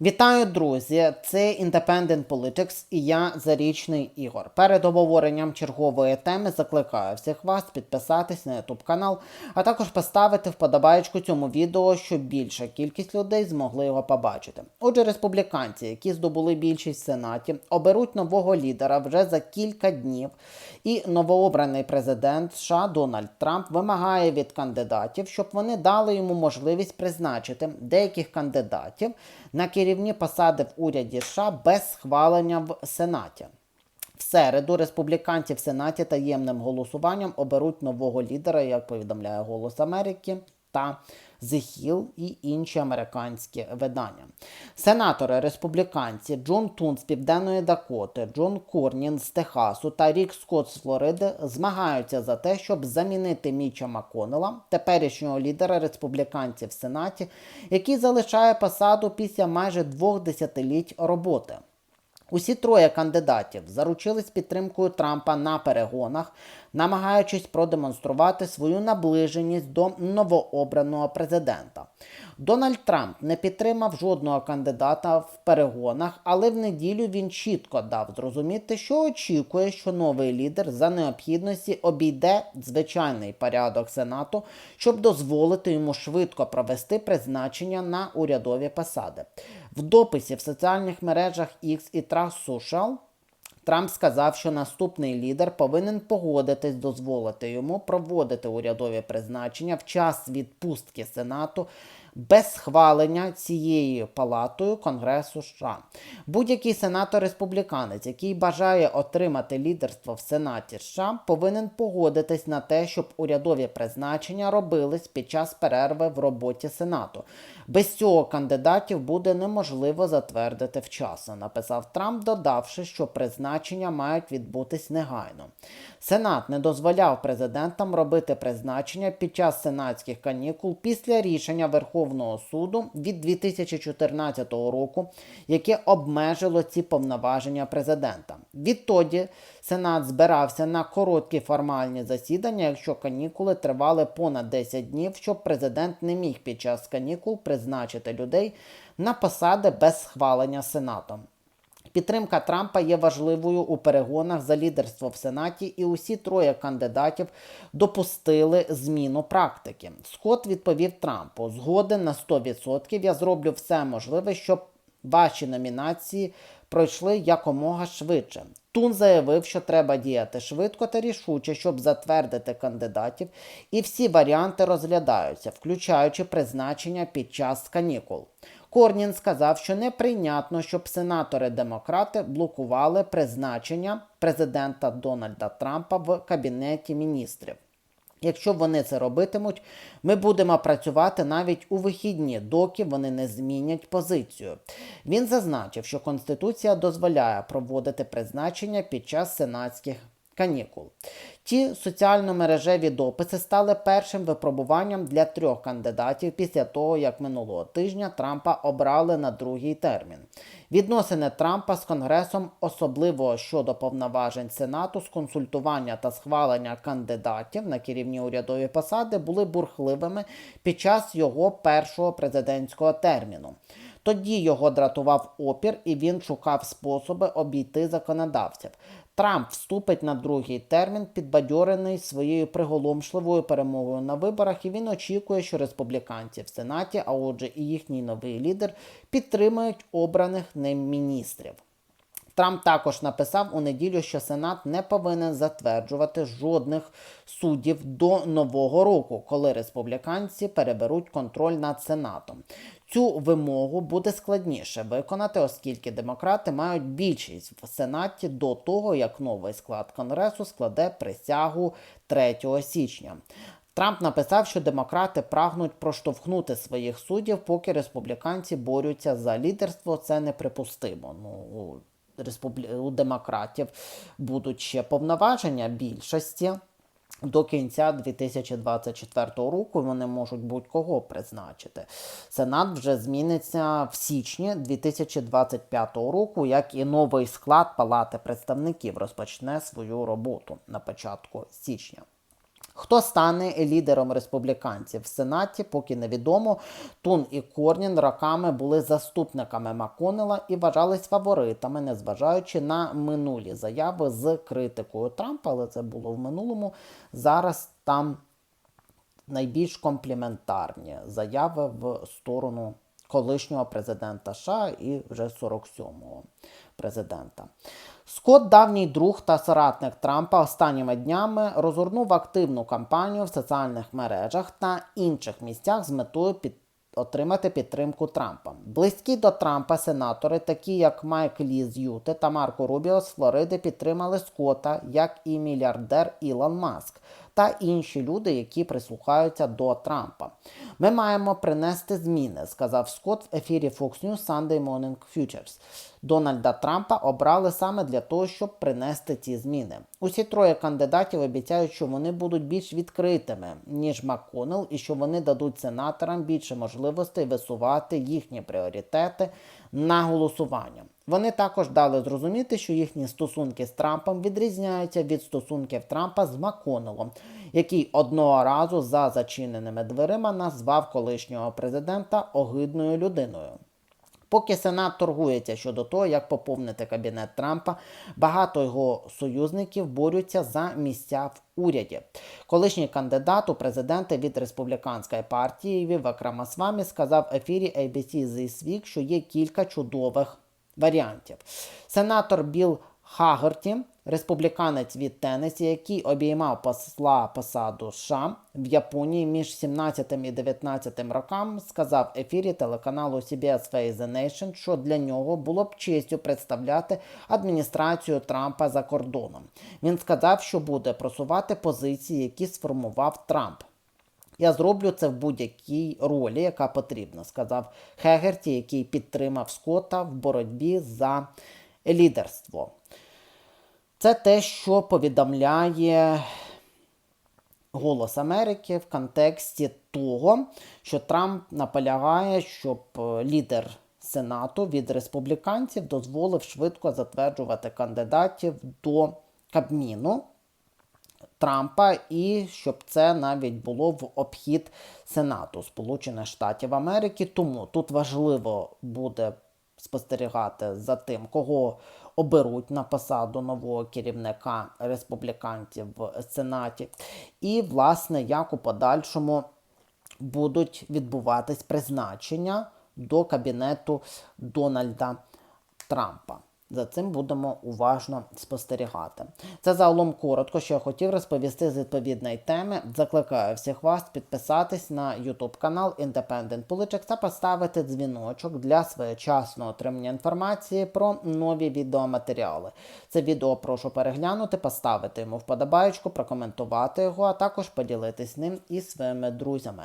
Вітаю, друзі! Це Independent Politics і я Зарічний Ігор. Перед обговоренням чергової теми закликаю всіх вас підписатись на YouTube канал, а також поставити вподобайку цьому відео, щоб більша кількість людей змогли його побачити. Отже, республіканці, які здобули більшість в Сенаті, оберуть нового лідера вже за кілька днів, і новообраний президент США Дональд Трамп вимагає від кандидатів, щоб вони дали йому можливість призначити деяких кандидатів на керівні посади в уряді США без схвалення в Сенаті. В середу республіканці в Сенаті таємним голосуванням оберуть нового лідера, як повідомляє Голос Америки та The Hill і інші американські видання. Сенатори республіканці Джон Тун з Південної Дакоти, Джон Курнін з Техасу та Рік Скотт з Флориди змагаються за те, щоб замінити Міча Маконела, теперішнього лідера республіканців в Сенаті, який залишає посаду після майже двох десятиліть роботи. Усі троє кандидатів заручились підтримкою Трампа на перегонах, намагаючись продемонструвати свою наближеність до новообраного президента. Дональд Трамп не підтримав жодного кандидата в перегонах, але в неділю він чітко дав зрозуміти, що очікує, що новий лідер за необхідності обійде звичайний порядок Сенату, щоб дозволити йому швидко провести призначення на урядові посади. В дописі в соціальних мережах X і Trust Social Трамп сказав, що наступний лідер повинен погодитись дозволити йому проводити урядові призначення в час відпустки Сенату без схвалення цією палатою Конгресу США. Будь-який сенатор-республіканець, який бажає отримати лідерство в Сенаті США, повинен погодитись на те, щоб урядові призначення робились під час перерви в роботі Сенату. Без цього кандидатів буде неможливо затвердити вчасно, написав Трамп, додавши, що призначення мають відбутись негайно. Сенат не дозволяв президентам робити призначення під час сенатських канікул після рішення Верховного суду від 2014 року, яке обмежило ці повноваження президента. Відтоді Сенат збирався на короткі формальні засідання, якщо канікули тривали понад 10 днів, щоб президент не міг під час канікул призначити людей на посади без схвалення Сенатом. Підтримка Трампа є важливою у перегонах за лідерство в Сенаті, і усі троє кандидатів допустили зміну практики. Скотт відповів Трампу: згоден на 100%. Я зроблю все можливе, щоб ваші номінації пройшли якомога швидше. Тун заявив, що треба діяти швидко та рішуче, щоб затвердити кандидатів, і всі варіанти розглядаються, включаючи призначення під час канікул. Корнін сказав, що неприйнятно, щоб сенатори-демократи блокували призначення президента Дональда Трампа в кабінеті міністрів. Якщо вони це робитимуть, ми будемо працювати навіть у вихідні, доки вони не змінять позицію. Він зазначив, що Конституція дозволяє проводити призначення під час сенатських канікул. Ті соціально-мережеві дописи стали першим випробуванням для трьох кандидатів після того, як минулого тижня Трампа обрали на другий термін. Відносини Трампа з Конгресом, особливо щодо повноважень Сенату, з консультування та схвалення кандидатів на керівні урядові посади, були бурхливими під час його першого президентського терміну. Тоді його дратував опір, і він шукав способи обійти законодавців. Трамп вступить на другий термін, підбадьорений своєю приголомшливою перемогою на виборах, і він очікує, що республіканці в Сенаті, а отже, і їхній новий лідер, підтримають обраних ним міністрів. Трамп також написав у неділю, що Сенат не повинен затверджувати жодних суддів до нового року, коли республіканці переберуть контроль над Сенатом. Цю вимогу буде складніше виконати, оскільки демократи мають більшість в Сенаті до того, як новий склад Конгресу складе присягу 3 січня. Трамп написав, що демократи прагнуть проштовхнути своїх суддів, поки республіканці борються за лідерство. Це неприпустимо. Ну, республі... у демократів будуть ще повноваження більшості. До кінця 2024 року вони можуть будь-кого призначити. Сенат вже зміниться в січні 2025 року, як і новий склад Палати представників розпочне свою роботу на початку січня. Хто стане лідером республіканців в Сенаті, поки невідомо. Тун і Корнін роками були заступниками Маконела і вважались фаворитами, незважаючи на минулі заяви з критикою Трампа, але це було в минулому. Зараз там найбільш компліментарні заяви в сторону колишнього президента США і вже 47-го президента. Скотт, давній друг та соратник Трампа, останніми днями розгорнув активну кампанію в соціальних мережах та інших місцях з метою під отримати підтримку Трампа. Близькі до Трампа сенатори, такі як Майк Лі з Юти та Марко Рубіо з Флориди, підтримали Скотта, як і мільярдер Ілон Маск та інші люди, які прислухаються до Трампа. Ми маємо принести зміни, сказав Скотт в ефірі Fox News Sunday Morning Futures. Дональда Трампа обрали саме для того, щоб принести ці зміни. Усі троє кандидатів обіцяють, що вони будуть більш відкритими, ніж МакКоннелл, і що вони дадуть сенаторам більше можливостей висувати їхні пріоритети на голосування. Вони також дали зрозуміти, що їхні стосунки з Трампом відрізняються від стосунків Трампа з Макконеллом, який одного разу за зачиненими дверима назвав колишнього президента огидною людиною. Поки Сенат торгується щодо того, як поповнити кабінет Трампа, багато його союзників борються за місця в уряді. Колишній кандидат у президенти від республіканської партії Віва Крамасвамі сказав ефірі ABC This Week, що є кілька чудових варіантів. Сенатор Білл Хагерті, республіканець від Теннесі, який обіймав посла посаду США в Японії між 17 і 19 роками, сказав в ефірі телеканалу CBS Face the Nation, що для нього було б честю представляти адміністрацію Трампа за кордоном. Він сказав, що буде просувати позиції, які сформував Трамп. Я зроблю це в будь-якій ролі, яка потрібна, сказав Хегерті, який підтримав Скотта в боротьбі за лідерство. Це те, що повідомляє Голос Америки в контексті того, що Трамп наполягає, щоб е, лідер Сенату від республіканців дозволив швидко затверджувати кандидатів до Кабміну. Трампа, і щоб це навіть було в обхід Сенату Сполучених Штатів Америки. Тому тут важливо буде спостерігати за тим, кого оберуть на посаду нового керівника республіканців в Сенаті, і, власне, як у подальшому будуть відбуватись призначення до кабінету Дональда Трампа. За цим будемо уважно спостерігати. Це загалом коротко, що я хотів розповісти з відповідної теми. Закликаю всіх вас підписатись на YouTube канал Independent Politics та поставити дзвіночок для своєчасного отримання інформації про нові відеоматеріали. Це відео прошу переглянути, поставити йому вподобаєчку, прокоментувати його, а також поділитись ним із своїми друзями.